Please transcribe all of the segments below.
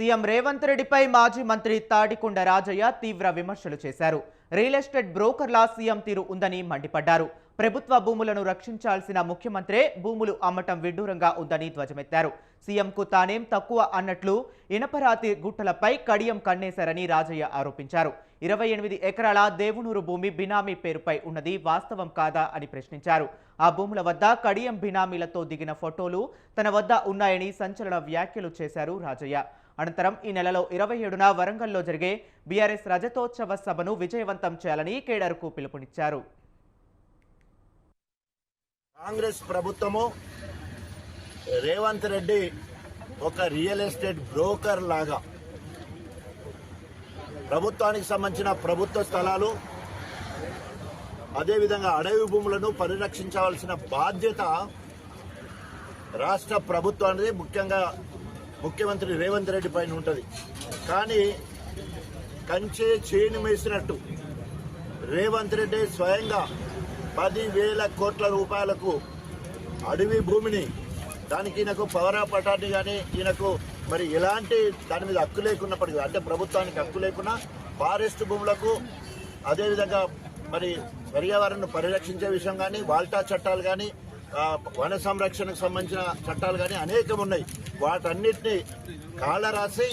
CM Revanth రెడ్డిపై మాజీ మంత్రి తాడికొండ రాజయ్య తీవ్ర విమర్శలు చేశారు. రియల్ ఎస్టేట్ బ్రోకర్లా సీఎం తీరు ఉందని మండిపడ్డారు. ప్రభుత్వ భూములను రక్షించాల్సిన ముఖ్యమంత్రే భూములు అమ్మటం విడ్డూరంగా ఉందని ధ్వజమెత్తారు. సీఎంకు తానేం తక్కువ అన్నట్లు ఇనపరాతి గుట్టలపై కడియం కన్నేశారని రాజయ్య ఆరోపించారు. ఇరవై ఎనిమిది ఎకరాల దేవునూరు భూమి బినామీ పేరుపై ఉన్నది వాస్తవం కాదా అని ప్రశ్నించారు. ఆ భూముల వద్ద కడియం బినామీలతో దిగిన ఫోటోలు తన వద్ద ఉన్నాయని సంచలన వ్యాఖ్యలు చేశారు రాజయ్య. అనంతరం ఈ నెలలో ఇరవై ఏడున వరంగల్లో జరిగే బీఆర్ఎస్ రజతోత్సవ సభను విజయవంతం చేయాలని కేడర్కు పిలుపునిచ్చారు. కాంగ్రెస్ ప్రభుత్వము రేవంత్ రెడ్డి ఒక రియల్ ఎస్టేట్ బ్రోకర్ లాగా ప్రభుత్వానికి సంబంధించిన ప్రభుత్వ స్థలాలు అదేవిధంగా అడవి భూములను పరిరక్షించవలసిన బాధ్యత రాష్ట్ర ప్రభుత్వానికి ముఖ్యంగా ముఖ్యమంత్రి రేవంత్ రెడ్డి పైన ఉంటుంది. కానీ కంచే చేను మేసినట్టు రేవంత్ రెడ్డి స్వయంగా పదివేల కోట్ల రూపాయలకు అడవి భూమిని దానికి ఈయనకు పవరా పటాన్ని కానీ ఈయనకు మరి ఎలాంటి దాని మీద హక్కు లేకున్నప్పటికీ అంటే ప్రభుత్వానికి హక్కు లేకున్నా ఫారెస్ట్ భూములకు అదేవిధంగా మరి పర్యావరణను పరిరక్షించే విషయం కానీ వాల్టా చట్టాలు కానీ వన సంరక్షణకు సంబంధించిన చట్టాలు కానీ అనేకం ఉన్నాయి. వాటన్నిటిని కాళ్ళ రాసి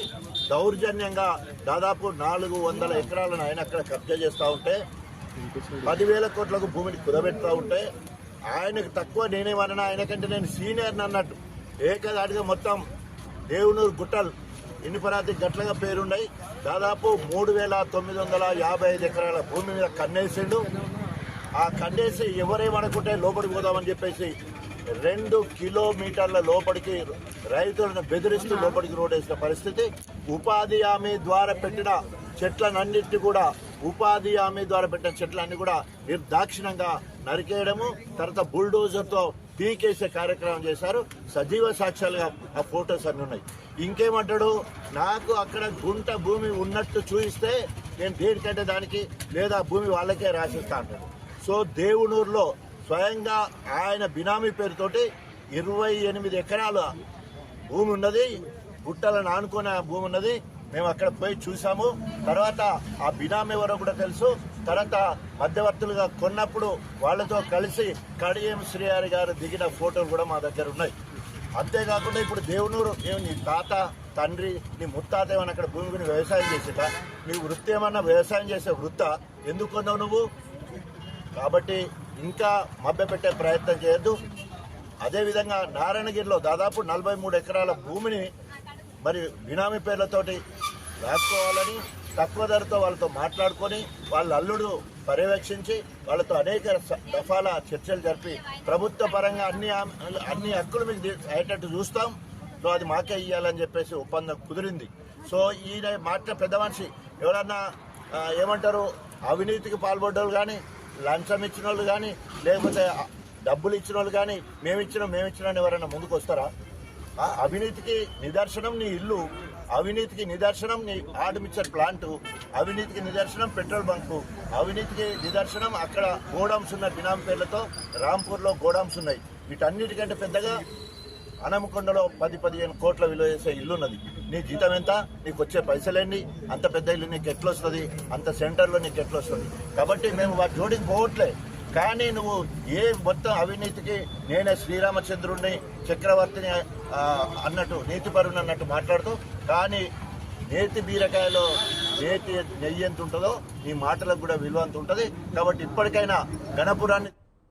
దౌర్జన్యంగా దాదాపు నాలుగు వందల ఎకరాలను ఆయన అక్కడ కబ్జా చేస్తూ ఉంటే పదివేల కోట్లకు భూమిని కుదబెడతా ఉంటే ఆయనకు తక్కువ నేనేమన్నా ఆయనకంటే నేను సీనియర్ అన్నట్టు. ఏకదాటిగా మొత్తం దేవునూరు గుట్టలు ఇనుపరాతి గట్లగా పేరున్నాయి. దాదాపు మూడు వేల తొమ్మిది వందల యాభై ఐదు ఎకరాల భూమి మీద కన్నేసిండు. ఆ కన్నేసి ఎవరేమనుకుంటే లోపలికి పోదామని చెప్పేసి రెండు కిలోమీటర్ల లోపలికి రైతులను బెదిరిస్తూ లోపలికి రోడ్ వేసిన పరిస్థితి. ఉపాధి హామీ ద్వారా పెట్టిన చెట్లనన్నింటినీ కూడా ఉపాధి హామీ ద్వారా పెట్టిన చెట్లన్నీ కూడా నిర్దాక్షిణంగా నరికేయడము. తర్వాత బుల్డోజర్తో పీకేసే కార్యక్రమం చేశారు. సజీవ సాక్ష్యాలుగా ఆ ఫోటోస్ అన్ని ఉన్నాయి. ఇంకేమంటాడు? నాకు అక్కడ గుంట భూమి ఉన్నట్టు చూపిస్తే నేను దేనికంటే దానికి లేదా భూమి వాళ్ళకే రాసిస్తా అంటాడు. సో దేవునూరులో స్వయంగా ఆయన బినామీ పేరుతోటి ఇరవై ఎనిమిది ఎకరాల భూమి ఉన్నది. గుట్టలను ఆనుకునే భూమి ఉన్నది. మేము అక్కడ పోయి చూసాము. తర్వాత ఆ బినామీ ఎవరో కూడా తెలుసు. తర్వాత మధ్యవర్తులుగా కొన్నప్పుడు వాళ్ళతో కలిసి కడియం శ్రీహారి గారు దిగిన ఫోటోలు కూడా మా దగ్గర ఉన్నాయి. అంతేకాకుండా ఇప్పుడు దేవునూరు ఏమి నీ తాత తండ్రి నీ ముత్తాత ఏమన్నా అక్కడ భూమి వ్యవసాయం చేసేట? నీ వృత్తి ఏమన్నా వ్యవసాయం చేసే వృత్త? ఎందుకు కొన్నావు నువ్వు? కాబట్టి ఇంకా మభ్యపెట్టే ప్రయత్నం చేయొద్దు. అదేవిధంగా నారాయణగిరిలో దాదాపు నలభై మూడు ఎకరాల భూమిని మరి బినామీ పేర్లతోటి రాసుకోవాలని తక్కువ ధరతో వాళ్ళతో మాట్లాడుకొని వాళ్ళ అల్లుడు పర్యవేక్షించి వాళ్ళతో అనేక దఫాల చర్చలు జరిపి ప్రభుత్వ పరంగా అన్ని అన్ని హక్కులు మీకు అయ్యేటట్టు చూస్తాం. సో అది మాకే ఇవ్వాలని చెప్పేసి ఒప్పందం కుదిరింది. సో ఈయన మాట పెద్ద మనిషి. ఎవరన్నా ఏమంటారు అవినీతికి పాల్పడ్డోళ్ళు కానీ లంచం ఇచ్చిన వాళ్ళు కానీ లేకపోతే డబ్బులు ఇచ్చిన వాళ్ళు కానీ మేమిచ్చినాం మేమిచ్చినాం మేము ఎవరైనా ముందుకు వస్తారా ఆ అవినీతికి నిదర్శనం నీ ఇల్లు అవినీతికి నిదర్శనం నీ ఆర్టిమిక్చర్ ప్లాంట్ అవినీతికి నిదర్శనం పెట్రోల్ బంకు అవినీతికి నిదర్శనం అక్కడ గోడౌన్స్ ఉన్న బినాం పేర్లతో రాంపూర్లో గోడౌన్స్ ఉన్నాయి. వీటన్నిటికంటే పెద్దగా అనమకొండలో పది పదిహేను కోట్ల విలువ చేసే ఇల్లు ఉన్నది. నీ జీతం ఎంత? నీకు వచ్చే పైసలేండి అంత పెద్ద ఇల్లు నీకు ఎట్లా వస్తుంది అంత సెంటర్లో నీకు ఎట్లా వస్తుంది కాబట్టి మేము వాటి జోడికి పోవట్లే. కానీ నువ్వు ఏ మొత్తం అవినీతికి నేనే శ్రీరామచంద్రుడిని చక్రవర్తిని అన్నట్టు నీతిపరుని అన్నట్టు మాట్లాడుతూ కానీ నేతి బీరకాయలో నేతి నెయ్యి ఎంత ఉంటుందో నీ మాటలకు కూడా విలువ అంత ఉంటుంది. కాబట్టి ఇప్పటికైనా గణపురాన్ని